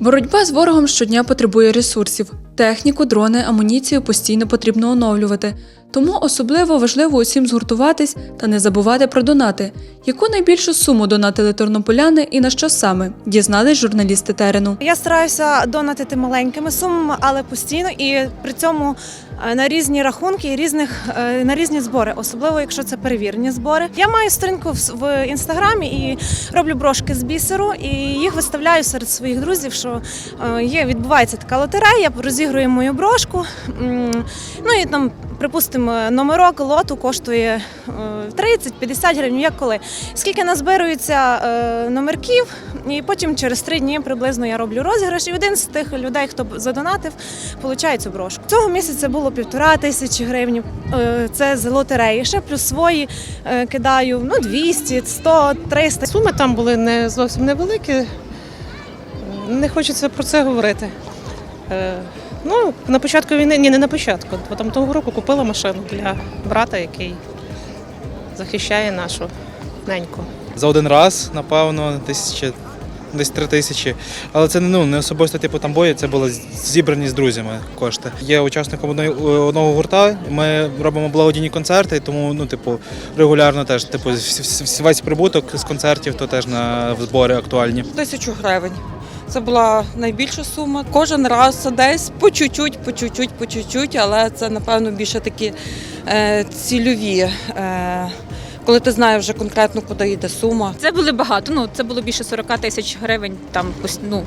Боротьба з ворогом щодня потребує ресурсів. Техніку, дрони, амуніцію постійно потрібно оновлювати. Тому особливо важливо усім згуртуватись та не забувати про донати. Яку найбільшу суму донатили тернополяни і на що саме? Дізнались журналісти терену. Я стараюся донатити маленькими сумами, але постійно і при цьому е, на різні рахунки і різних е, на різні збори, особливо якщо це перевірені збори. Я маю сторінку в, інстаграмі і роблю брошки з бісеру, і їх виставляю серед своїх друзів. Що е, є відбувається така лотерея, розігруємо мою брошку. Ну і там, припустимо, номерок лоту коштує е, 30-50 гривень, як коли. Скільки назбирується е, номерків, і потім через три дні приблизно я роблю розіграш, і один з тих людей, хто задонатив, получає цю брошку. Цього місяця було півтора тисячі гривень. е, Це з лотереї. Ще плюс свої е, кидаю ну 200, 100, 300. Суми там були не зовсім невеликі. Не хочеться про це говорити. Ну, на початку війни, ні, не на початку. Потім того року купила машину для брата, який захищає нашу неньку. За один раз, напевно, тисячі, десь три тисячі. Але це ну, не особисто типу там бої, це було зібрані з друзями кошти. Є учасником одної- одного гурта. Ми робимо благодійні концерти, тому ну, типу, регулярно теж, типу, весь прибуток з концертів, то теж на збори актуальні. Тисячу гривень. Це була найбільша сума. Кожен раз десь по чуть-чуть, по чуть-чуть, по чуть-чуть, але це напевно більше такі е, цільові. Е, коли ти знаєш вже конкретно, куди йде сума. Це були багато. Ну це було більше 40 тисяч гривень. Там ну,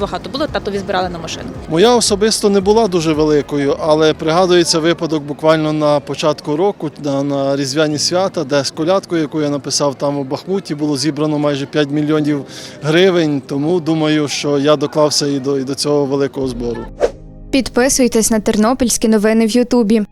багато було. Татові збирали на машину. Моя особисто не була дуже великою, але пригадується випадок буквально на початку року, на, на різдвяні свята, де з колядкою, яку я написав там у Бахмуті, було зібрано майже 5 мільйонів гривень. Тому думаю, що я доклався і до, і до цього великого збору. Підписуйтесь на тернопільські новини в Ютубі.